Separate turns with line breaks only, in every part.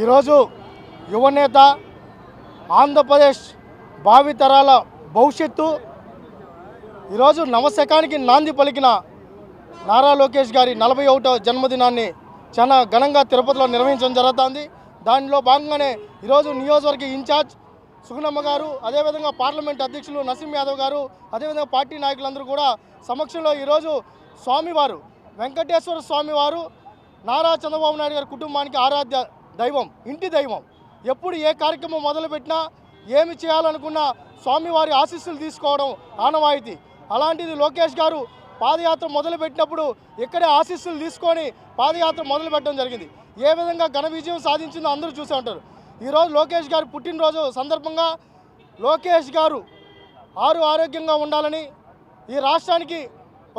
ఈరోజు యువనేత ఆంధ్రప్రదేశ్ భావితరాల భవిష్యత్తు ఈరోజు నవశకానికి నాంది పలికిన నారా లోకేష్ గారి నలభై ఒకటో జన్మదినాన్ని చాలా ఘనంగా తిరుపతిలో నిర్వహించడం జరుగుతుంది. దానిలో భాగంగానే ఈరోజు నియోజకవర్గ ఇన్ఛార్జ్ సుగుణమ్మ గారు అదేవిధంగా పార్లమెంట్ అధ్యక్షులు నసీం యాదవ్ గారు అదేవిధంగా పార్టీ నాయకులందరూ కూడా సమక్షంలో ఈరోజు స్వామివారు వెంకటేశ్వర స్వామివారు నారా చంద్రబాబు నాయుడు గారి కుటుంబానికి ఆరాధ్య దైవం ఇంటి దైవం. ఎప్పుడు ఏ కార్యక్రమం మొదలుపెట్టినా ఏమి చేయాలనుకున్నా స్వామివారి ఆశీస్సులు తీసుకోవడం ఆనవాయితీ. అలాంటిది లోకేష్ గారు పాదయాత్ర మొదలుపెట్టినప్పుడు ఇక్కడే ఆశీస్సులు తీసుకొని పాదయాత్ర మొదలు పెట్టడం జరిగింది. ఏ విధంగా ఘన విజయం సాధించిందో అందరూ చూసే ఉంటారు. ఈరోజు లోకేష్ గారు పుట్టినరోజు సందర్భంగా లోకేష్ గారు ఆరు ఆరోగ్యంగా ఉండాలని ఈ రాష్ట్రానికి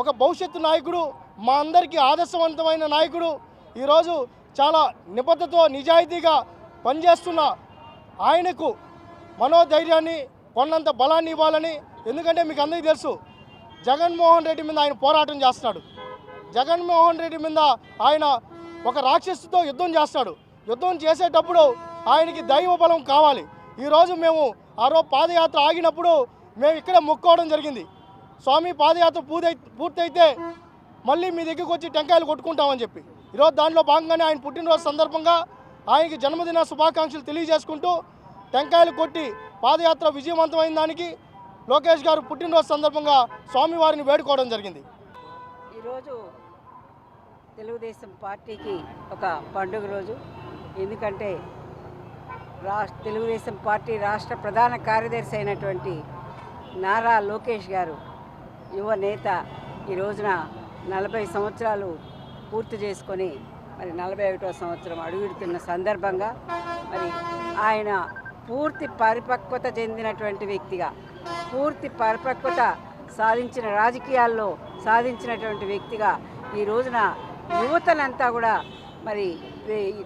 ఒక భవిష్యత్తు నాయకుడు మా అందరికీ ఆదర్శవంతమైన నాయకుడు. ఈరోజు చాలా నిబద్ధతో నిజాయితీగా పనిచేస్తున్న ఆయనకు మనోధైర్యాన్ని కొన్నంత బలాన్ని ఇవ్వాలని ఎందుకంటే మీకు అందరికీ తెలుసు జగన్మోహన్ రెడ్డి మీద ఆయన పోరాటం చేస్తున్నాడు. జగన్మోహన్ రెడ్డి మీద ఆయన ఒక రాక్షసుతో యుద్ధం చేస్తాడు యుద్ధం చేసేటప్పుడు ఆయనకి దైవ బలం కావాలి. ఈరోజు మేము ఆ రోజు పాదయాత్ర ఆగినప్పుడు మేము ఇక్కడే మొక్కోవడం జరిగింది. స్వామి పాదయాత్ర పూర్తయి పూర్తయితే మళ్ళీ మీ దగ్గరికి వచ్చి టెంకాయలు కొట్టుకుంటామని చెప్పి. ఈరోజు దానిలో భాగంగానే ఆయన పుట్టినరోజు సందర్భంగా ఆయనకి జన్మదిన శుభాకాంక్షలు తెలియజేసుకుంటూ టెంకాయలు కొట్టి పాదయాత్ర విజయవంతమైన దానికి లోకేష్ గారు పుట్టినరోజు సందర్భంగా స్వామివారిని వేడుకోవడం జరిగింది.
ఈరోజు తెలుగుదేశం పార్టీకి ఒక పండుగ రోజు. ఎందుకంటే రాష్ట్ర తెలుగుదేశం పార్టీ రాష్ట్ర ప్రధాన కార్యదర్శి అయినటువంటి నారా లోకేష్ గారు యువ నేత ఈ రోజున నలభై సంవత్సరాలు పూర్తి చేసుకొని మరి నలభై ఒకటో సంవత్సరం అడుగుడుతున్న సందర్భంగా మరి ఆయన పూర్తి పరిపక్వత చెందినటువంటి వ్యక్తిగా పూర్తి పరిపక్వత సాధించిన రాజకీయాల్లో సాధించినటువంటి వ్యక్తిగా ఈ రోజున యువతనంతా కూడా మరి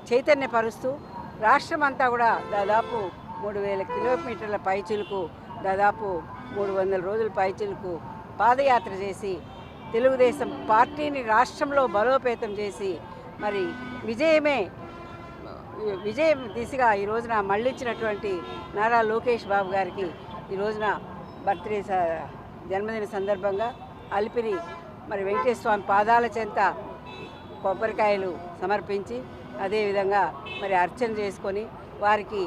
చైతన్యపరుస్తూ రాష్ట్రం అంతా కూడా దాదాపు మూడు వేల కిలోమీటర్ల పైచులకు దాదాపు మూడు వందల రోజుల పైచులకు పాదయాత్ర చేసి తెలుగుదేశం పార్టీని రాష్ట్రంలో బలోపేతం చేసి మరి విజయమే విజయం దిశగా ఈ రోజున మళ్ళించినటువంటి నారా లోకేష్ బాబు గారికి ఈ రోజున బర్త్డే జన్మదిన సందర్భంగా అలిపిరి మరి వెంకటేశ్వర స్వామి పాదాల చెంత కొబ్బరికాయలు సమర్పించి అదేవిధంగా మరి అర్చన చేసుకొని వారికి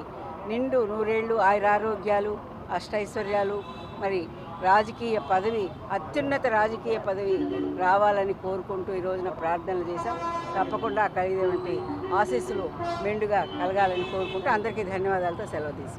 నిండు నూరేళ్ళు ఆయురారోగ్యాలు అష్టైశ్వర్యాలు మరి రాజకీయ పదవి అత్యున్నత రాజకీయ పదవి రావాలని కోరుకుంటూ ఈ రోజున ప్రార్థనలు చేశాం. తప్పకుండా కలిగేటువంటి ఆశీస్సులు మెండుగా కలగాలని కోరుకుంటూ అందరికీ ధన్యవాదాలతో సెలవు తీసుకుంటాం